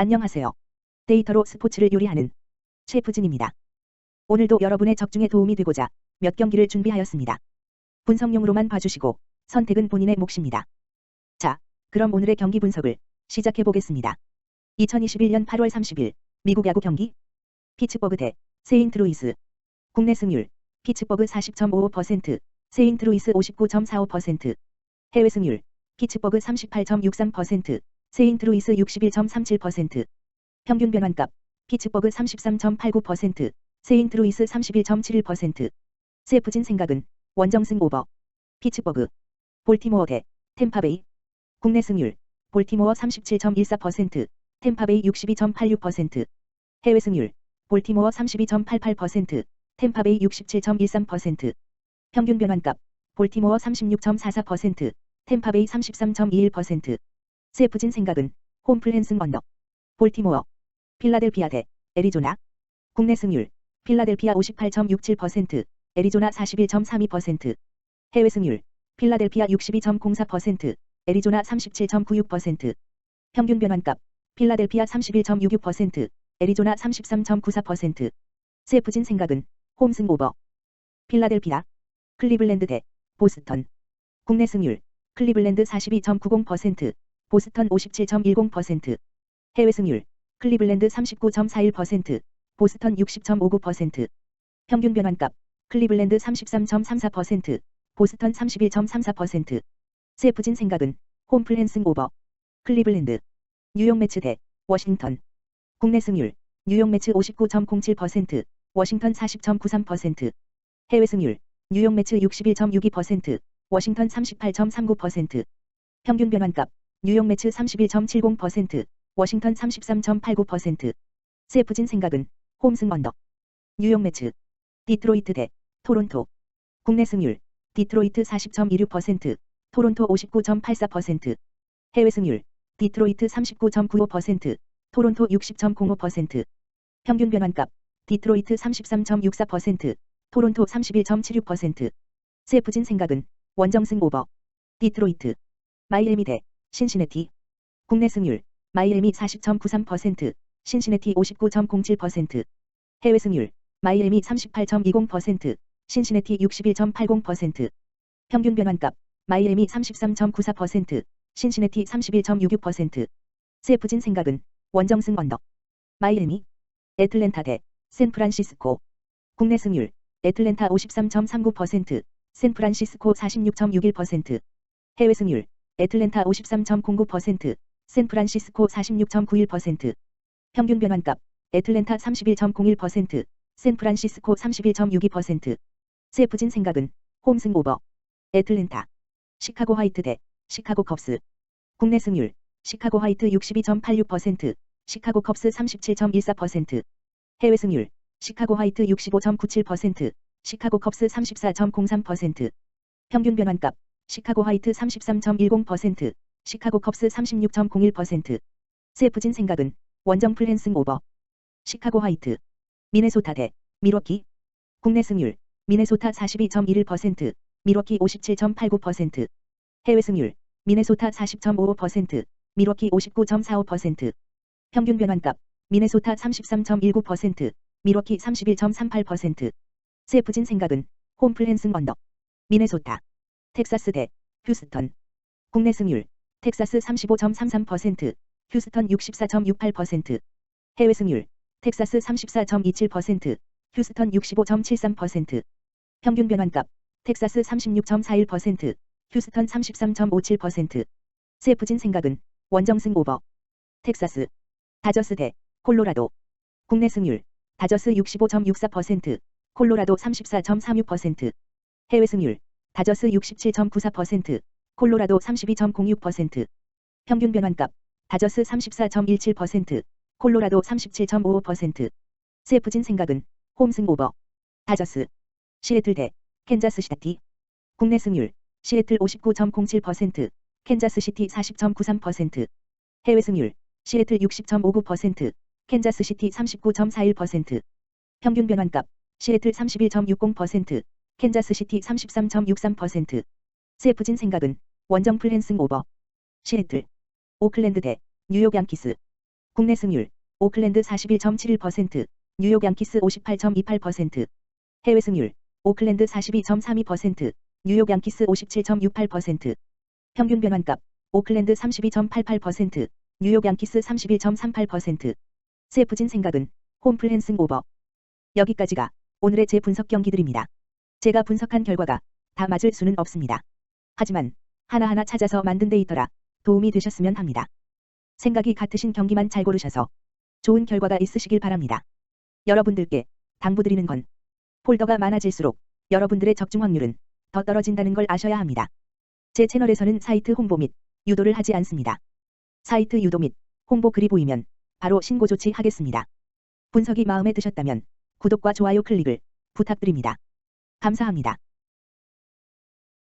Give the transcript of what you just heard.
안녕하세요. 데이터로 스포츠를 요리하는 셰프진입니다. 오늘도 여러분의 적중에 도움이 되고자 몇 경기를 준비하였습니다. 분석용으로만 봐주시고 선택은 본인의 몫입니다. 자, 그럼 오늘의 경기 분석을 시작해 보겠습니다. 2021년 8월 30일 미국 야구 경기 피츠버그 대 세인트루이스 국내 승률 피츠버그 40.55% 세인트루이스 59.45% 해외 승률 피츠버그 38.63% 세인트루이스 61.37% 평균 변환값 피츠버그 33.89% 세인트루이스 31.71% 세프진 생각은 원정승 오버 피츠버그 볼티모어 대 템파베이. 국내 승률 볼티모어 37.14% 템파베이 62.86% 해외 승률 볼티모어 32.88% 템파베이 67.13% 평균 변환값 볼티모어 36.44% 템파베이 33.21% 세프진 생각은 홈플랜승 언덕 볼티모어 필라델피아 대 애리조나 국내 승률 필라델피아 58.67% 애리조나 41.32% 해외 승률 필라델피아 62.04% 애리조나 37.96% 평균 변환값 필라델피아 31.66% 애리조나 33.94% 세프진 생각은 홈승 오버. 필라델피아 클리블랜드 대 보스턴. 국내 승률 클리블랜드 42.90% 보스턴 57.10% 해외 승률 클리블랜드 39.41% 보스턴 60.59% 평균 변환값 클리블랜드 33.34% 보스턴 31.34% 세프진 생각은 홈플랜승 오버 클리블랜드 뉴욕 매치 대 워싱턴. 국내 승률 뉴욕 매치 59.07% 워싱턴 40.93% 해외 승률 뉴욕 매치 61.62% 워싱턴 38.39% 평균 변환값 뉴욕 매치 31.70% 워싱턴 33.89% 세프진 생각은 홈승 언덕. 뉴욕 매치 디트로이트 대 토론토. 국내 승률 디트로이트 40.26% 토론토 59.84% 해외 승률 디트로이트 39.95% 토론토 60.05% 평균 변환값 디트로이트 33.64% 토론토 31.76% 세프진 생각은 원정승 오버 디트로이트. 마이애미 대 신시내티. 국내 승률 마이애미 40.93% 신시내티 59.07% 해외 승률 마이애미 38.20% 신시내티 61.80% 평균 변환값 마이애미 33.94% 신시내티 31.66% 세프진 생각은 원정승 언덕 마이애미 애틀랜타 대 샌프란시스코. 국내 승률 애틀랜타 53.39% 샌프란시스코 46.61% 해외 승률 애틀랜타 53.09% 샌프란시스코 46.91% 평균 변환값 애틀랜타 31.01% 샌프란시스코 31.62% 세프진 생각은 홈승 오버. 애틀랜타 시카고 화이트 대 시카고 컵스. 국내 승률 시카고 화이트 62.86% 시카고 컵스 37.14% 해외 승률 시카고 화이트 65.97% 시카고 컵스 34.03% 평균 변환값 시카고 화이트 33.10% 시카고 컵스 36.01% 세프진 생각은 원정 플랜승 오버. 시카고 화이트 미네소타 대 미러키. 국내 승률 미네소타 42.11% 미러키 57.89% 해외 승률 미네소타 40.55% 미러키 59.45% 평균 변환값 미네소타 33.19% 미러키 31.38% 세프진 생각은 홈플랜승 언덕 미네소타 텍사스 대 휴스턴. 국내 승률 텍사스 35.33% 휴스턴 64.68% 해외 승률 텍사스 34.27% 휴스턴 65.73% 평균 변환값 텍사스 36.41% 휴스턴 33.57% 세프진 생각은 원정승 오버. 텍사스 다저스 대 콜로라도. 국내 승률 다저스 65.64% 콜로라도 34.36% 해외 승률 다저스 67.94% 콜로라도 32.06% 평균 변환값 다저스 34.17% 콜로라도 37.55% 세프진 생각은 홈승 오버. 다저스 시애틀 대 캔자스 시티. 국내 승률 시애틀 59.07% 캔자스 시티 40.93% 해외 승률 시애틀 60.59% 캔자스 시티 39.41% 평균 변환값 시애틀 31.60% 캔자스 시티 33.63% 세프진 생각은 원정 플랜승 오버 시애틀 오클랜드 대 뉴욕 양키스 국내 승률 오클랜드 41.71%, 뉴욕 양키스 58.28%. 해외 승률 오클랜드 42.32%, 뉴욕 양키스 57.68%. 평균 변환값 오클랜드 32.88%, 뉴욕 양키스 31.38%. 세프진 생각은 홈플랜 승 오버. 여기까지가 오늘의 제 분석 경기들입니다. 제가 분석한 결과가 다 맞을 수는 없습니다. 하지만 하나하나 찾아서 만든 데이터라 도움이 되셨으면 합니다. 생각이 같으신 경기만 잘 고르셔서 좋은 결과가 있으시길 바랍니다. 여러분들께 당부드리는 건 폴더가 많아질수록 여러분들의 적중 확률은 더 떨어진다는 걸 아셔야 합니다. 제 채널에서는 사이트 홍보 및 유도를 하지 않습니다. 사이트 유도 및 홍보 글이 보이면 바로 신고 조치하겠습니다. 분석이 마음에 드셨다면 구독과 좋아요 클릭을 부탁드립니다. 감사합니다.